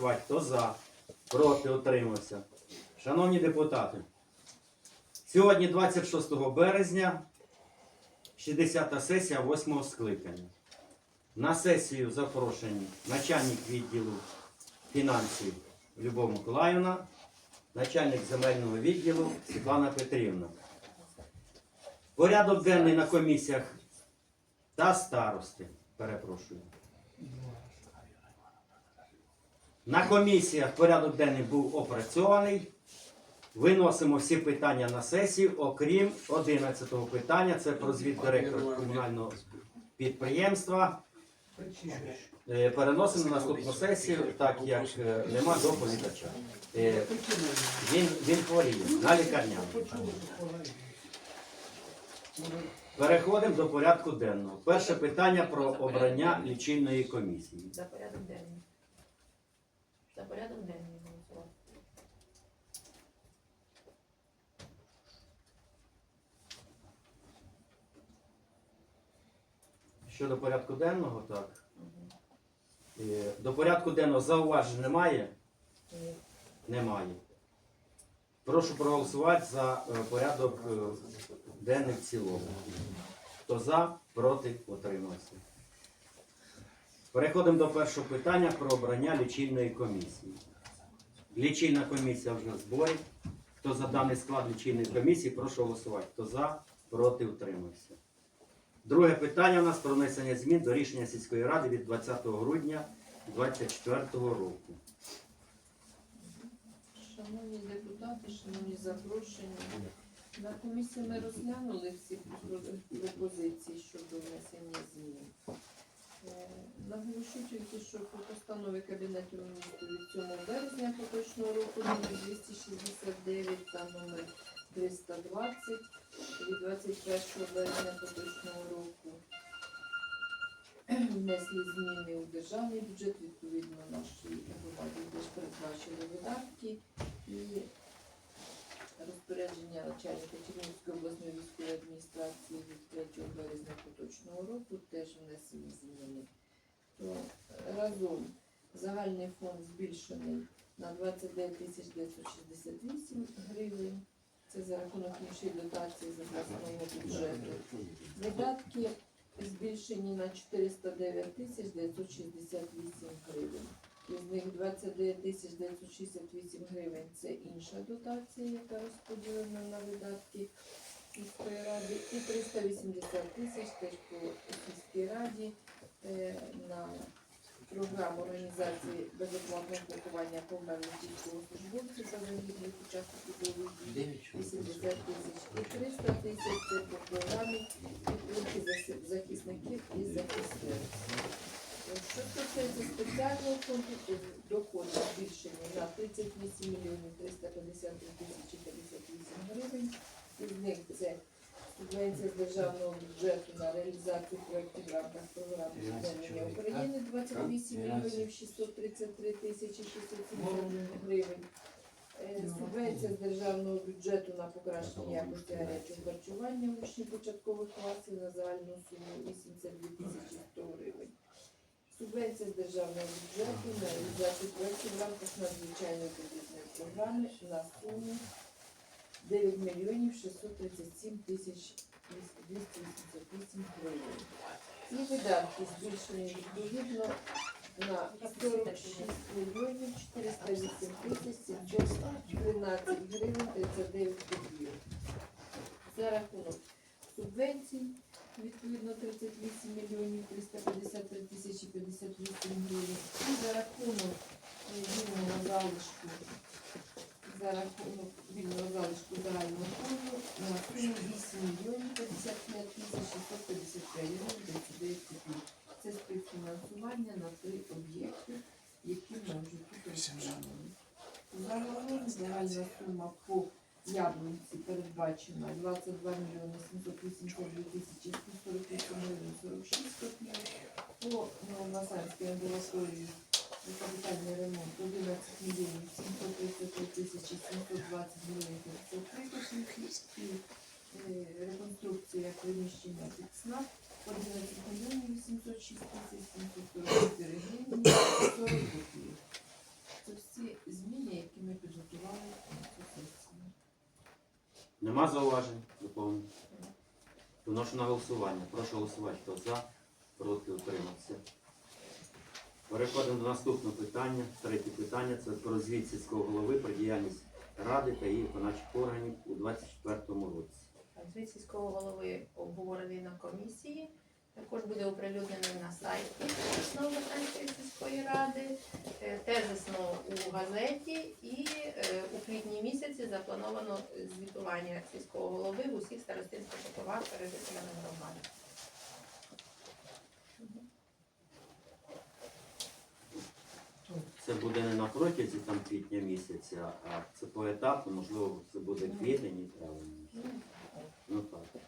голосувати. Хто за? Проти утримався. Шановні депутати, сьогодні 26 березня, 60-та сесія 8-го скликання. На сесію запрошені начальник відділу фінансів Любов Миколаївна, начальник земельного відділу Світлана Петрівна. Порядок денний на комісіях та старости. Перепрошую. На комісіях порядок денний був опрацьований. Виносимо всі питання на сесію, окрім 11-го питання. Це про звіт директора комунального підприємства. Е, Переносимо на наступну сесію, так як е, нема доповідача. Е, Він, він хворіє на лікарняному. Переходимо до порядку денного. Перше питання про обрання лічильної комісії. За порядок денний. За порядок денний голосувати. Щодо порядку денного, так. Мгм. Е, До порядку денного зауважень немає? Ні. Немає. Прошу проголосувати за е, порядок е, денний в цілому. Хто за, проти, утримався. Переходимо до першого питання про обрання лічильної комісії. Лічильна комісія вже в зборі. Хто за даний склад лічильної комісії, прошу голосувати. Хто за, проти, утримався. Друге питання у нас про внесення змін до рішення сільської ради від 20 грудня 2024 року. Шановні депутати, шановні запрошені, на комісії ми розглянули всі пропозиції щодо внесення змін. Е, Наголошу тільки, що по постанові Кабінету міністрів від 7 березня поточного року номер 269 та номер 320 від 21 березня поточного року. Внесли зміни у державний бюджет, відповідно нашій громаді теж передбачили видатки і розпорядження начальника Чернігівської обласної військової адміністрації. від 3 березня поточного року теж внесені зміни. То разом загальний фонд збільшений на 29 968 гривень. Це за рахунок іншої дотації з обласного бюджету. Видатки збільшені на 409 968 гривень. Із них 29 968 гривень це інша дотація, яка розподілена на видатки і 380 тисяч теж по сільській раді е, на програму організації безоплатного пакування померлих військовослужбовців та загиблих учасників бойових дій 80 тисяч і 300 тисяч це по програмі підтримки захисників і захисниць. Що стосується спеціального фонду, то доходи збільшені на 38 мільйонів 353 тисячі 58 гривень. Із них субвенція з державного бюджету на реалізацію проєктів в рамках програми «Відновлення України 28 мільйонів 633 тисячі 670 гривень. Е, Субвенція з державного бюджету на покращення якості гарячого харчування учнів початкових класів на загальну суму 82 тисячі 100 гривень. Субвенція з державного бюджету на реалізацію проєктів в рамках надзвичайної кредитної програми на суму 9 мільйонів 637 тисяч 288 гривень. Ці видатки збільшені відповідно на 46 мільйонів 408 тисяч 713 гривень 39 копійок. За рахунок субвенцій відповідно 38 мільйонів 353 тисячі 58 гривень. І за рахунок е, вільного залишку за рахунок вільного залишку загального фонду на суму 8 мільйонів 55 тисяч 655 гривень 39 копійок. Це співфінансування на три об'єкти, які ми вже тут розглянули. Загалом загальна сума по Яблунці передбачена 22 мільйони 782 тисячі 148 гривень 46 копійок. По Новомасанській амбулаторії капітальний ремонт 11 мільйонів річці, е, реконструкція приміщення під СНАП, 11 мільйонів 806 тисяч 744 гривні 40 років. Це всі зміни, які ми підготували на цю сесію. Нема зауважень, доповнень. Вношу на голосування. Прошу голосувати, хто за, проти утримався. Переходимо до наступного питання. Третє питання це про звіт сільського голови про діяльність ради та її виконавчих органів у 2024 році. Звіт сільського голови обговорений на комісії. Також буде оприлюднений на сайті Новостанської сільської ради, е, тезисно у газеті і е, у квітні місяці заплановано звітування сільського голови в усіх старостинських округах перед жителями Це буде не на протязі там квітня місяця, а це поетапно, можливо, це буде квітень і травень. Ну так.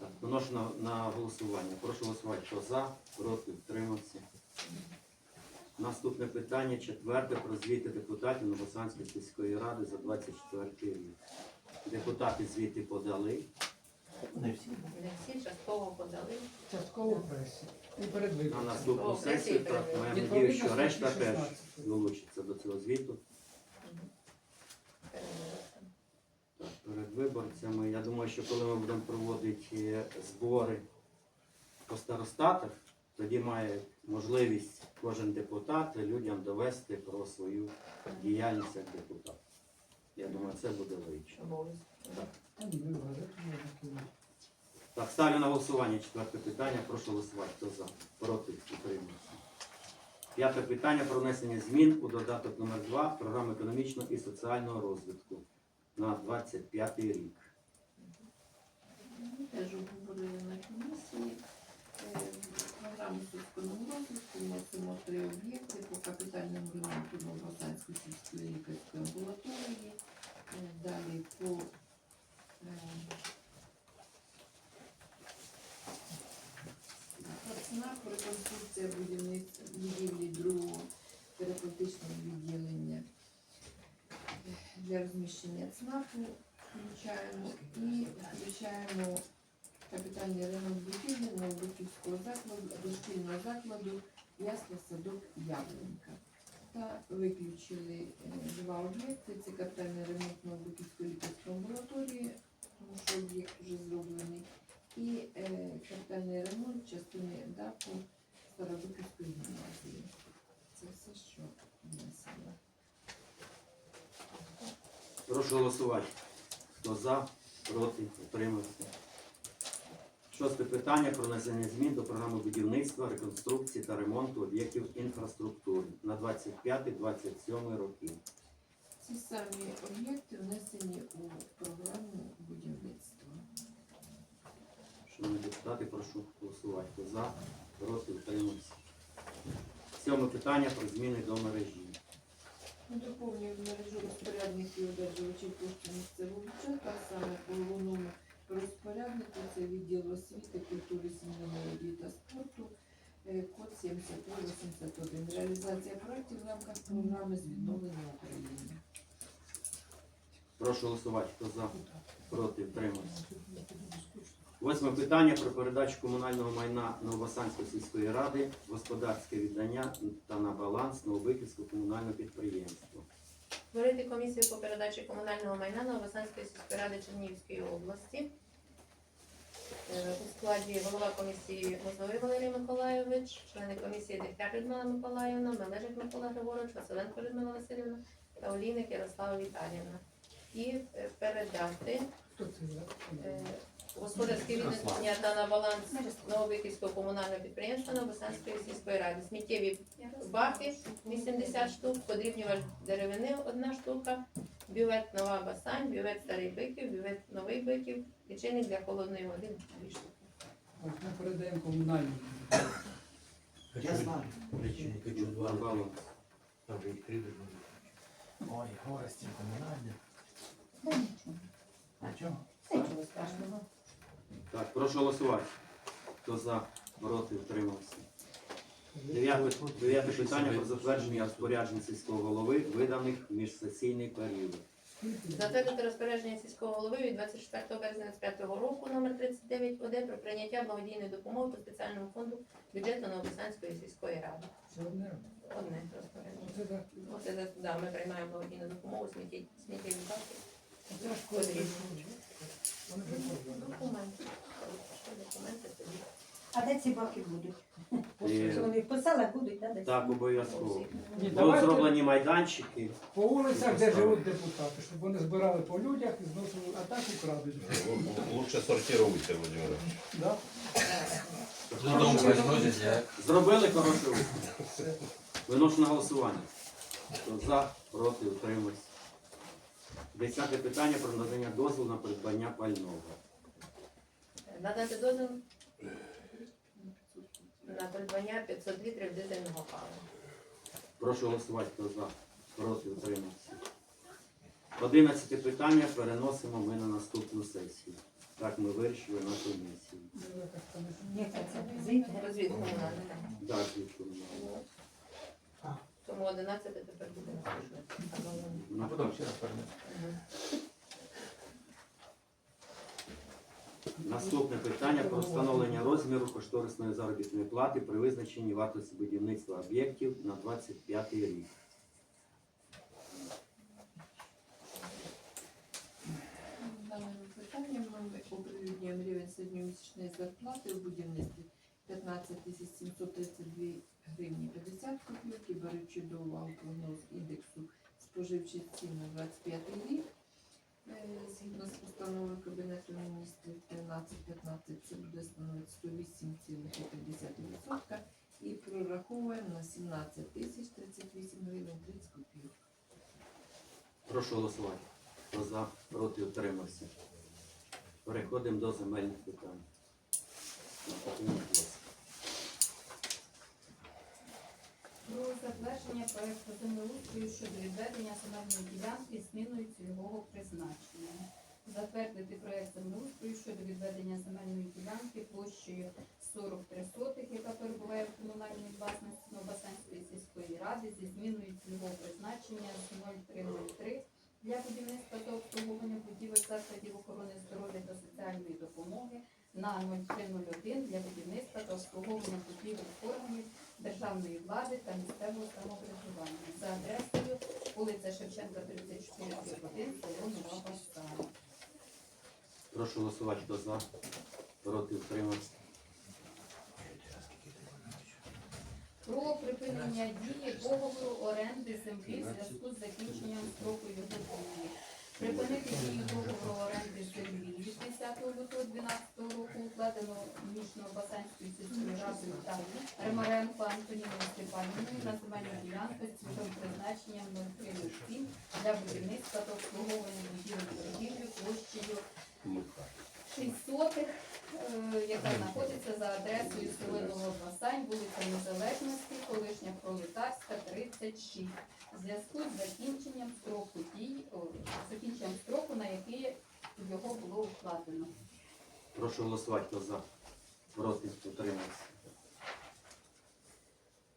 Так, виношу на, на голосування. Прошу голосувати, хто за, проти, втримався. Наступне питання, четверте, про звіти депутатів Новосанської сільської ради за 24 рік. Депутати звіти подали. Не всі. Не всі частково подали. Частково пресі. І перед На виборцями. наступну сесію так, моя Відповідно, надія, що решта теж долучиться до цього звіту. Перед Так, перед виборцями. Я думаю, що коли ми будемо проводити е, збори по старостатах, тоді має можливість кожен депутат людям довести про свою діяльність як депутат. Я думаю, це буде логічно. обов'язок. Та ні, ви в газету можна кинути. Так, ставлю на голосування четверте питання. Прошу голосувати. Хто за? Проти? Утримується. П'яте питання про внесення змін у додаток номер 2 програми економічного і соціального розвитку на 25 рік. Теж обговорили на комісії. Е, Програму сільського розвитку вносимо три об'єкти по капітальному ремонту Новосанської сільської лікарської амбулаторії. Е, Далі по е, ЦНАП, реконструкція будівництва будівлі другого терапевтичного відділення для розміщення ЦНАПу включаємо і включаємо капітальний ремонт будівлі Новобруківського закладу, дошкільного закладу Ясла Садок Яблонька. Та виключили е, два об'єкти. Це капітальний ремонт Новобруківської лікарської амбулаторії, тому що об'єкт вже зроблений. І е, капітальний ремонт частини ДАПу Старобруківської гімназії. Це все, що внесено. Прошу голосувати. Хто за, проти, утримався. Шосте питання про внесення змін до програми будівництва, реконструкції та ремонту об'єктів інфраструктури на 25-27 роки. Ці самі об'єкти внесені у програму будівництва. Шановні депутати, прошу голосувати. Хто за, проти, утримався. Сьоме питання про зміни до мережі. Доповнює в мережу розпорядників одержувачів коштів місцевого бюджету, а саме по головному розпоряднику це відділ освіти, культури, сім'ї, молоді та спорту, е, код 7381. Реалізація проєктів в рамках програми з відновлення України. Прошу голосувати. Хто за, проти, утримався. Восьме питання про передачу комунального майна Новосанської сільської ради, господарське віддання та на баланс Новобиківського комунального підприємства. Створити комісію по передачі комунального майна Новосанської сільської ради Чернігівської області. Е, У складі голова комісії Мозовий Валерій Миколайович, члени комісії Дегтяр Людмила Миколаївна, Мележик Микола Григорович, Василенко Людмила Васильівна та Олійник Ярослава Віталіївна. І е, передати Хто це за? е, господарське віднесення та на баланс Нововиківського комунального підприємства Новосанської сільської ради. Сміттєві баки 80 штук, подрібнювач деревини одна штука, бювет нова басань, бювет старий биків, бювет новий биків, лічильник для холодної води дві штуки. Ось ми передаємо комунальні. Я знаю. Причини хочу два баланс. там вже відкрили. Ой, горості комунальні. Нічого страшного. Так, прошу голосувати. Хто за, проти, утримався. Дев'яте дев'яте питання про затвердження розпоряджень сільського голови, виданих в міжсесійний період. Затвердити розпорядження сільського голови від 24 березня 2025 року номер 39 ОД про прийняття благодійної допомоги по спеціальному фонду бюджету Новобесанської сільської ради. Одне. Розпорядження. Оце да, ми приймаємо благодійну допомогу сміттєві баки. Приходять. Документи. Документи тоді? А де ці баки будуть? Е, Вони в поселах будуть, да, десь? Так, обов'язково. Ні, Будуть давайте зроблені майданчики. по вулицях, де живуть депутати, щоб вони збирали по людях і зносили, а так украдуть. Лучше сортируйте, Владимир. Да? Додому як? Зробили хорошу руку. Виношу на голосування. Хто за, проти, утримуюсь. Десяте питання про надання дозволу на придбання пального. Надати дозвіл на придбання 500 літрів дизельного палива. Прошу голосувати, хто за, проти, утримався. Одинадцяте питання переносимо ми на наступну сесію. Так ми вирішили на комісії. Яка це? Звідти? Розвід комунальний. так. Так, відповідно. Тому 11 тепер буде наступне. А потім ще раз перенесемо. Наступне питання про встановлення розміру кошторисної заробітної плати при визначенні вартості будівництва об'єктів на 25 рік. Даним питанням ми оприлюднюємо рівень середньомісячної зарплати у будівництві 15 732 гривні 50 копійок і беручи до уваги прогноз індексу споживчих цін на 25 рік. е, Згідно з постановою Кабінету міністрів 13-15 це буде становити 108,5% і прораховуємо на 17 тисяч 38 гривень 30 копійок. Прошу голосувати. Хто за, проти, утримався. Переходимо до земельних питань. Про затвердження проекту землеустрою щодо відведення земельної ділянки зміною цільового призначення. Затвердити проект землеустрою щодо відведення земельної ділянки площею 43 сотих, яка перебуває в комунальній власності Новобасанської сільської ради зі зміною цільового призначення з 0303 для будівництва та обслуговування будівель закладів охорони здоров'я та соціальної допомоги на 0301 для будівництва та обслуговування будівель органів державної влади та місцевого самоврядування за адресою вулиця Шевченка, 34 1, село Нова. Прошу голосувати. Хто за, проти, утримався. Про припинення дії договору оренди землі в зв'язку з закінченням строку його дії. Припинити дію договору оренди землі від 10 лютого 2012 року укладено між Новобасанською сільською та Ремаренко Антоніною Степанівною на земельну ділянку з цільовим призначенням 037 для будівництва та обслуговування будівель торгівлі площею 6 сотих, е, яка знаходиться за адресою село Новобасань, вулиця Незалежності, колишня Пролетарська, 36. В зв'язку з закінченням строку дій, закінченням строку, на який його було укладено. Прошу голосувати. Хто за, проти, утримався.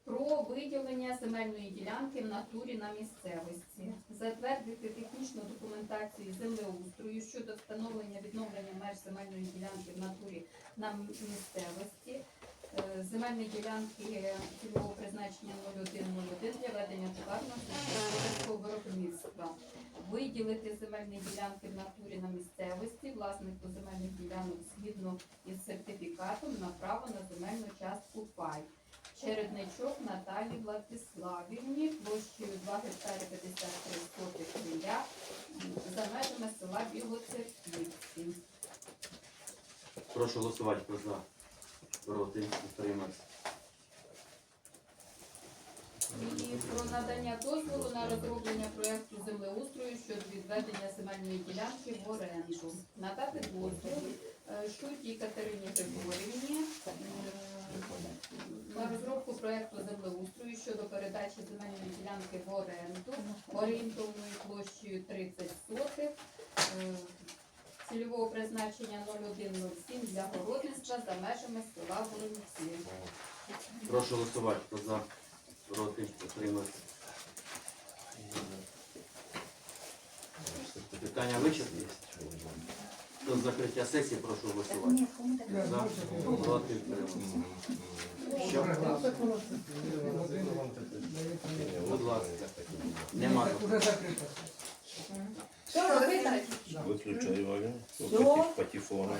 Про виділення земельної ділянки в натурі на місцевості, затвердити технічну документацію землеустрою щодо встановлення відновлення меж земельної ділянки в натурі на місцевості, Е, земельні ділянки цільового призначення 0101 для ведення товарного виробництва, виділити земельні ділянки в натурі на місцевості, власнику земельних ділянок згідно із сертифікатом на право на земельну частку пай. Чередничок Наталі Владиславівні площею 2 гектари 53 сотих міля за межами села Білоцерківці. Прошу голосувати. За, проти, утримався. І про надання дозволу на розроблення проєкту землеустрою щодо відведення земельної ділянки в оренду. Надати дозвіл е, Шуті Катерині Григорівні е, на розробку проєкту землеустрою щодо передачі земельної ділянки в оренду орієнтовною площею 30 сотих. е, Цільового призначення 0107 для городництва за межами села Волинці. Прошу голосувати. За, проти, утримався. Питання вичерпні. До закриття сесії прошу голосувати. За, проти, утримався. Що? Будь ласка. Нема. Робити? Виключаю. Всё. Патефона.